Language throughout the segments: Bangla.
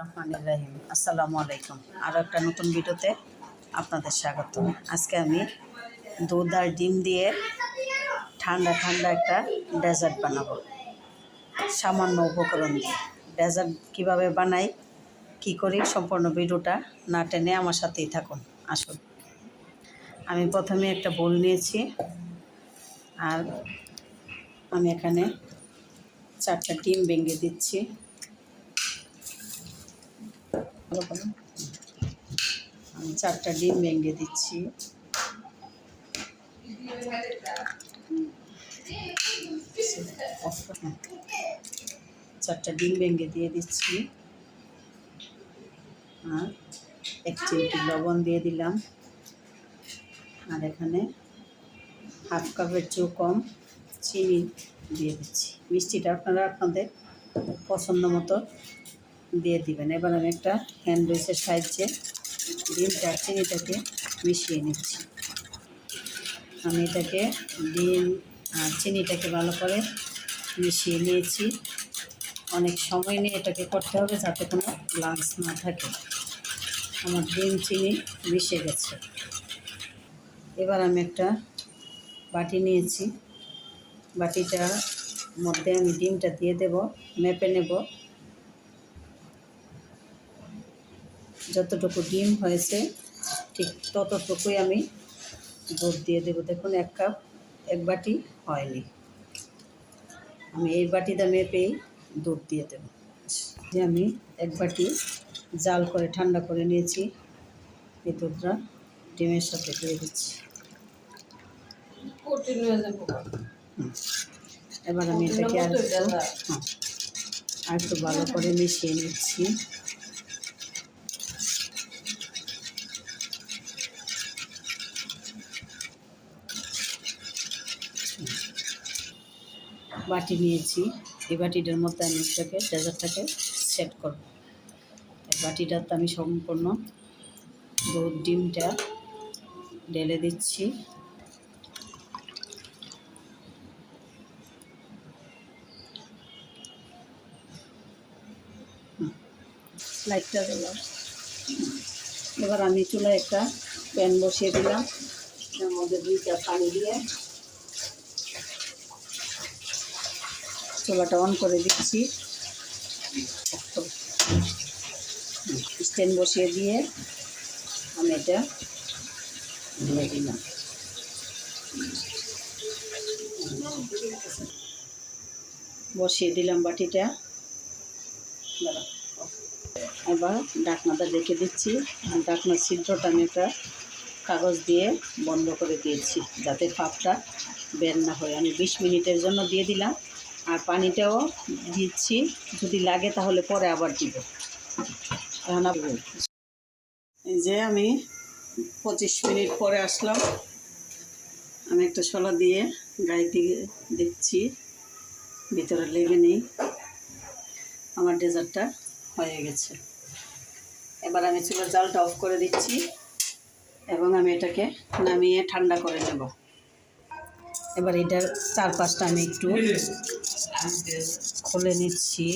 রহমানির রাহিম। আসসালামু আলাইকুম। আরও একটা নতুন ভিডিওতে আপনাদের স্বাগত। আজকে আমি দুধ আর ডিম দিয়ে ঠান্ডা ঠান্ডা একটা ডেজার্ট বানাবো। সামান্য উপকরণ দিয়ে। ডেজার্ট কীভাবে বানাই, কি করি, সম্পূর্ণ ভিডিওটা না টেনে আমার সাথেই থাকুন। আসুন। আমি প্রথমে একটা বোল নিয়েছি আর আমি এখানে চারটা ডিম ভেঙে দিচ্ছি। ভালো করে। আমি চারটা ডিম ভেঙে দিচ্ছি। চারটা ডিম ভেঙে দিয়ে দিচ্ছি আর এক চিমটি লবণ দিয়ে দিলাম আর এখানে হাফ কাপের চেয়েও কম চিনি দিয়ে দিচ্ছি মিষ্টিটা আপনারা আপনাদের পছন্দ মতো দিয়ে দিবেন। এবার আমি একটা হ্যান্ড উইচের সাহায্যে ডিমটা আর চিনিটাকে মিশিয়ে নিচ্ছি। আমি এটাকে ডিম আর চিনিটাকে ভালো করে মিশিয়ে নিয়েছি। অনেক সময় নিয়ে এটাকে করতে হবে যাতে কোনো লাঞ্চ না থাকে। আমার ডিম, চিনি মিশে গেছে। এবার আমি একটা বাটি নিয়েছি। বাটিটার মধ্যে আমি ডিমটা দিয়ে দেব, মেপে নেব। যতটুকু ডিম হয়েছে ঠিক ততটুকুই আমি দুধ দিয়ে দেবো। দেখুন এক কাপ এক বাটি হয়নি আমি এই বাটিটা মেপেই দুধ দিয়ে দেবো। যে আমি এক বাটি জাল করে ঠান্ডা করে নিয়েছি এই দুধটা ডিমের সাথে দিয়ে দিচ্ছি। এবার আমি এটাকে আর একটু হ্যাঁ আর একটু ভালো করে মিশিয়ে নিচ্ছি। বাটি নিয়েছি। এই বাটিটার মধ্যে আমি এটাকে ডেজার্টটাকে সেট করব। এই বাটিটাতে আমি সম্পূর্ণ দুধ, ডিমটা ঢেলে দিচ্ছি। লাইটটা দিলাম এবার আমি চুলায় একটা প্যান বসিয়ে দিলাম। এর মধ্যে দুইটা পানি দিয়ে চুলাটা অন করে দিচ্ছি। স্ট্যান্ড বসিয়ে দিয়ে আমি এটা ঢেলে দিলাম। বসিয়ে দিলাম বাটিটা। এবার ডাকনাটা দেখে দিচ্ছি। আর ডাকনার ছিদ্রটা আমি একটা কাগজ দিয়ে বন্ধ করে দিয়েছি, যাতে পাপটা বের না হয়। আমি বিশ মিনিটের জন্য দিয়ে দিলাম। আর পানিটাও দিচ্ছি। যদি লাগে তাহলে পরে আবার দিব। আবার- এই যে আমি পঁচিশ মিনিট পরে আসলাম। আমি একটা শলা দিয়ে গায়ে দেখছি। ভিতরে লেগে নেই। আমার ডেজার্টটা হয়ে গেছে। এবার আমি চুলার জালটা অফ করে দিচ্ছি এবং আমি এটাকে নামিয়ে ঠান্ডা করে নেব। এবার এটার চারপাশটা আমি একটু খুলে নিচ্ছি।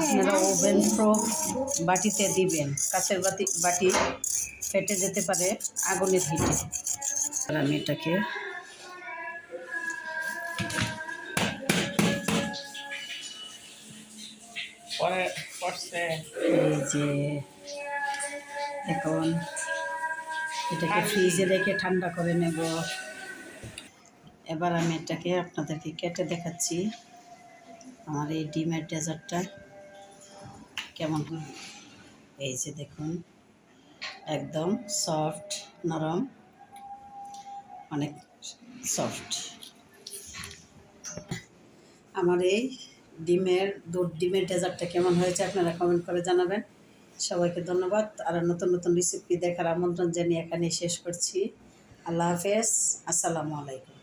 আপনারা ওভেন প্রুফ বাটিতে দিবেন। কাঁচের বাটি বাটি ফেটে যেতে পারে আগুনের হিটে। আর আমি এটাকে পরে পড়ছে এই যে এখন এটাকে ফ্রিজে রেখে ঠান্ডা করে নেব। এবার আমি এটাকে আপনাদেরকে কেটে দেখাচ্ছি। আমার এই ডিমের ডেজার্টটা কেমন এই যে দেখুন, একদম সফট নরম, অনেক সফট আমার এই ডিমের, দুধ ডিমের ডেজার্টটা কেমন হয়েছে আপনারা কমেন্ট করে জানাবেন। সবাইকে ধন্যবাদ। আর নতুন নতুন রেসিপি দেখার আমন্ত্রণ জানিয়ে এখানে শেষ করছি। আল্লাহ হাফেজ। আসসালামু আলাইকুম।